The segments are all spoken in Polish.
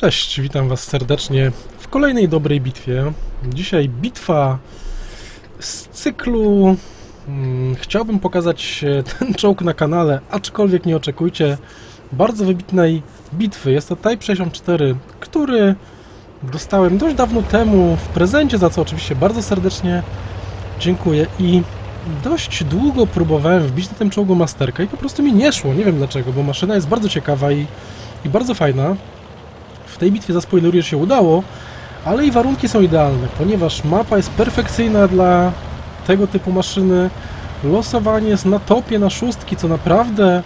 Cześć, witam Was serdecznie w kolejnej dobrej bitwie. Dzisiaj bitwa z cyklu. Hmm, chciałbym pokazać ten czołg na kanale, aczkolwiek nie oczekujcie bardzo wybitnej bitwy. Jest to Type 64, który dostałem dość dawno temu w prezencie, za co oczywiście bardzo serdecznie dziękuję. I dość długo próbowałem wbić na tym czołgu masterkę i po prostu mi nie szło. Nie wiem dlaczego, bo maszyna jest bardzo ciekawa i, i bardzo fajna. Tej bitwie zaspoileruję, że się udało, ale i warunki są idealne, ponieważ mapa jest perfekcyjna dla tego typu maszyny. Losowanie jest na topie, na szóstki, co naprawdę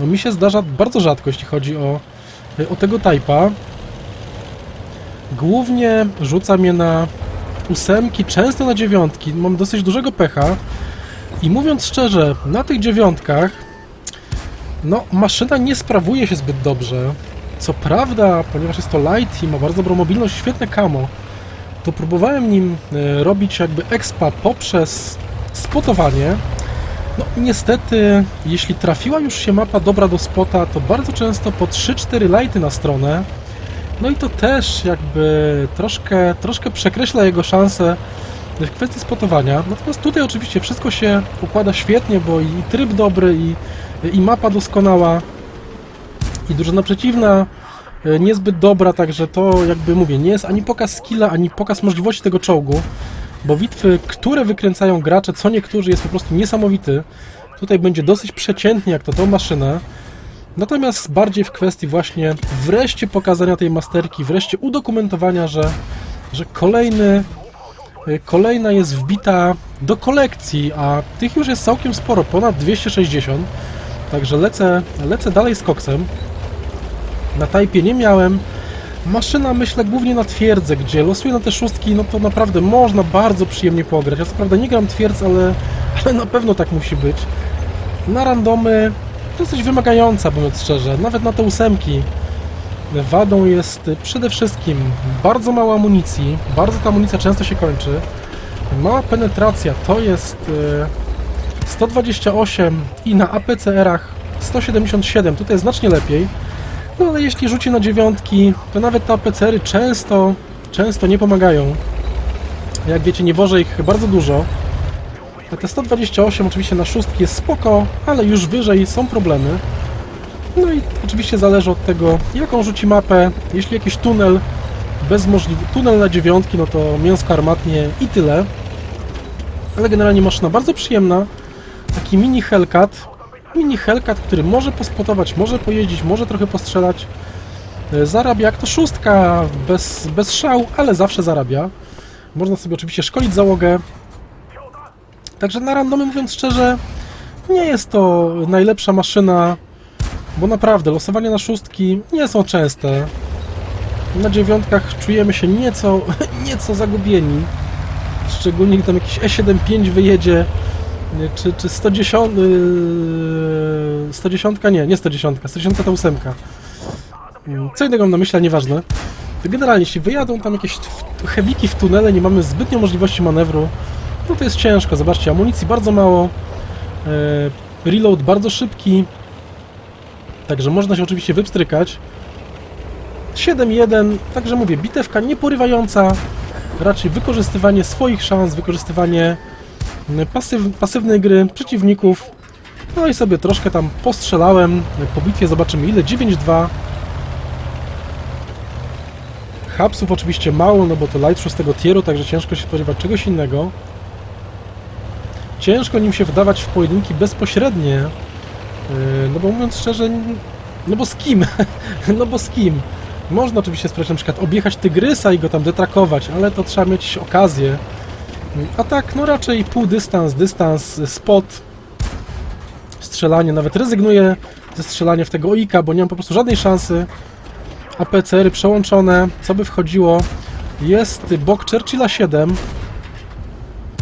no, mi się zdarza bardzo rzadko, jeśli chodzi o, o tego typa. Głównie rzuca mnie na ósemki, często na dziewiątki. Mam dosyć dużego pecha. I mówiąc szczerze, na tych dziewiątkach no, maszyna nie sprawuje się zbyt dobrze. Co prawda, ponieważ jest to light i ma bardzo dobrą mobilność, świetne camo, to próbowałem nim e, robić jakby expa poprzez spotowanie. No niestety, jeśli trafiła już się mapa dobra do spota, to bardzo często po 3-4 lighty na stronę. No i to też jakby troszkę, troszkę przekreśla jego szanse w kwestii spotowania. Natomiast tutaj oczywiście wszystko się układa świetnie, bo i tryb dobry, i, i mapa doskonała i drużyna przeciwna e, niezbyt dobra, także to jakby mówię, nie jest ani pokaz skilla, ani pokaz możliwości tego czołgu, bo bitwy, które wykręcają gracze, co niektórzy jest po prostu niesamowity. Tutaj będzie dosyć przeciętnie jak to tą maszynę. Natomiast bardziej w kwestii właśnie wreszcie pokazania tej masterki, wreszcie udokumentowania, że, że kolejny, e, kolejna jest wbita do kolekcji, a tych już jest całkiem sporo, ponad 260. Także lecę, lecę dalej z koksem. Na tajpie nie miałem. Maszyna myślę głównie na twierdzę, gdzie losuję na te szóstki, no to naprawdę można bardzo przyjemnie pograć. Ja co prawda nie gram twierdz, ale, ale na pewno tak musi być. Na randomy dosyć wymagająca, mówiąc szczerze. Nawet na te ósemki. Wadą jest przede wszystkim bardzo mało amunicji. Bardzo ta amunicja często się kończy. Mała penetracja to jest e, 128 i na APCR-ach 177. Tutaj jest znacznie lepiej. No ale jeśli rzuci na dziewiątki, to nawet te APCR-y często, często nie pomagają. Jak wiecie, nie wożę ich bardzo dużo. Te 128 oczywiście na szóstki jest spoko, ale już wyżej są problemy. No i oczywiście zależy od tego, jaką rzuci mapę. Jeśli jakiś tunel bez możliwy... tunel na dziewiątki, no to mięsko armatnie i tyle. Ale generalnie maszyna bardzo przyjemna. Taki mini Hellcat. Mini Hellcat, który może pospotować, może pojeździć, może trochę postrzelać. E, Zarabia jak to szóstka, bez, bez szału, ale zawsze zarabia. Można sobie oczywiście szkolić załogę. Także na randomy, mówiąc szczerze, nie jest to najlepsza maszyna, bo naprawdę losowania na szóstki nie są częste. Na dziewiątkach czujemy się nieco, nieco zagubieni. Szczególnie gdy tam jakiś E75 wyjedzie, czy, czy 110, yy, 110, nie, nie 110, 110 to ósemka. Mm, Co innego mam na myśli, ale nieważne. Generalnie, jeśli wyjadą tam jakieś heaviki w tunele, nie mamy zbytnio możliwości manewru, no to jest ciężko. Zobaczcie, amunicji bardzo mało, e, reload bardzo szybki, także można się oczywiście wypstrykać. 7-1, także mówię, bitewka nieporywająca, raczej wykorzystywanie swoich szans, wykorzystywanie pasyw, pasywnej gry przeciwników. No i sobie troszkę tam postrzelałem. Po bitwie zobaczymy ile. 9-2. Hapsów oczywiście mało, no bo to light 6 tieru, także ciężko się spodziewać czegoś innego. Ciężko nim się wdawać w pojedynki bezpośrednie. Yy, No bo mówiąc szczerze, no bo z kim? No bo z kim? Można oczywiście spróbować na przykład objechać tygrysa i go tam detrakować, ale to trzeba mieć okazję. A tak, no raczej pół dystans, dystans, spot, strzelanie. Nawet rezygnuję ze strzelania w tego oika, bo nie mam po prostu żadnej szansy. APCR-y przełączone, co by wchodziło? Jest bok Churchilla 7.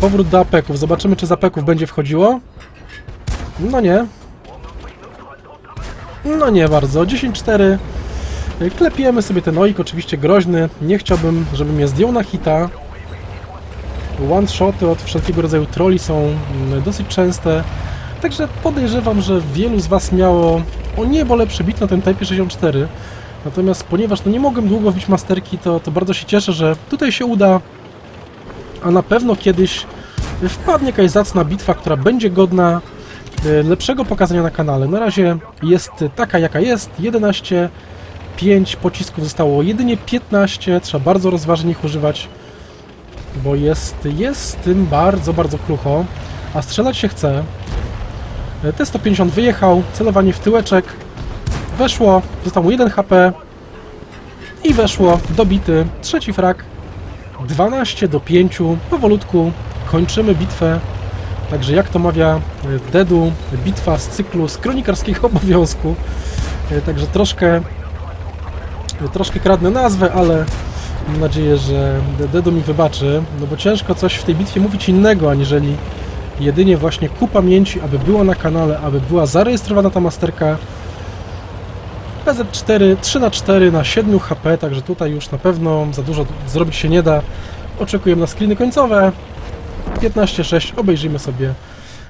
Powrót do apeków. Zobaczymy, czy z apeków będzie wchodziło. No nie. No nie bardzo. 10-4. Klepiemy sobie ten oik, oczywiście groźny. Nie chciałbym, żeby mnie zdjął na hita. One-shoty od wszelkiego rodzaju troli są mm, dosyć częste. Także podejrzewam, że wielu z Was miało o niebo lepszy bit na tym Type 64. Natomiast ponieważ no nie mogłem długo wbić masterki, to, to bardzo się cieszę, że tutaj się uda, a na pewno kiedyś wpadnie jakaś zacna bitwa, która będzie godna e, lepszego pokazania na kanale. Na razie jest taka jaka jest, 11, 5 pocisków zostało jedynie 15, trzeba bardzo rozważnie ich używać, bo jest, jest tym bardzo, bardzo krucho, a strzelać się chce. E, T-150 wyjechał, celowanie w tyłeczek, weszło, został mu 1 HP i weszło, dobity, trzeci frak, 12 do 5, powolutku kończymy bitwę. Także jak to mawia e, Dedu, bitwa z cyklu z kronikarskiego obowiązku. E, Także troszkę troszkę kradnę nazwę, ale mam nadzieję, że Dedu mi wybaczy, no bo ciężko coś w tej bitwie mówić innego, aniżeli jedynie właśnie ku pamięci, aby była na kanale, aby była zarejestrowana ta masterka PZ4 3 na 4 na 7 HP, także tutaj już na pewno za dużo zrobić się nie da. Oczekujemy na screeny końcowe. 15.6, obejrzyjmy sobie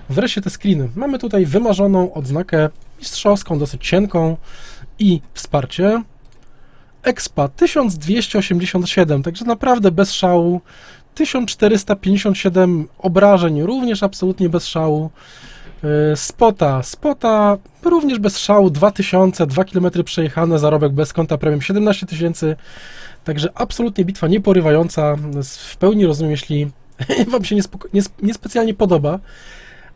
wreszcie te screeny. Mamy tutaj wymarzoną odznakę mistrzowską, dosyć cienką i wsparcie. Expa 1287, także naprawdę bez szału. 1457 obrażeń, również absolutnie bez szału. Yy, Spota, spota również bez szału, 2000, 2 km przejechane, zarobek bez konta premium 17 tysięcy. Także absolutnie bitwa nieporywająca. W pełni rozumiem, jeśli Wam się niespecjalnie podoba,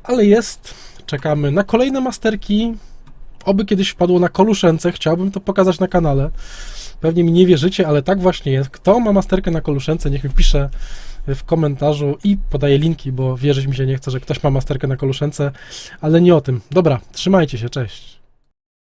ale jest. Czekamy na kolejne masterki. Oby kiedyś wpadło na koluszence, chciałbym to pokazać na kanale. Pewnie mi nie wierzycie, ale tak właśnie jest. Kto ma masterkę na koluszence, niech mi pisze w komentarzu i podaje linki, bo wierzyć mi się nie chce, że ktoś ma masterkę na koluszence, ale nie o tym. Dobra, trzymajcie się, cześć.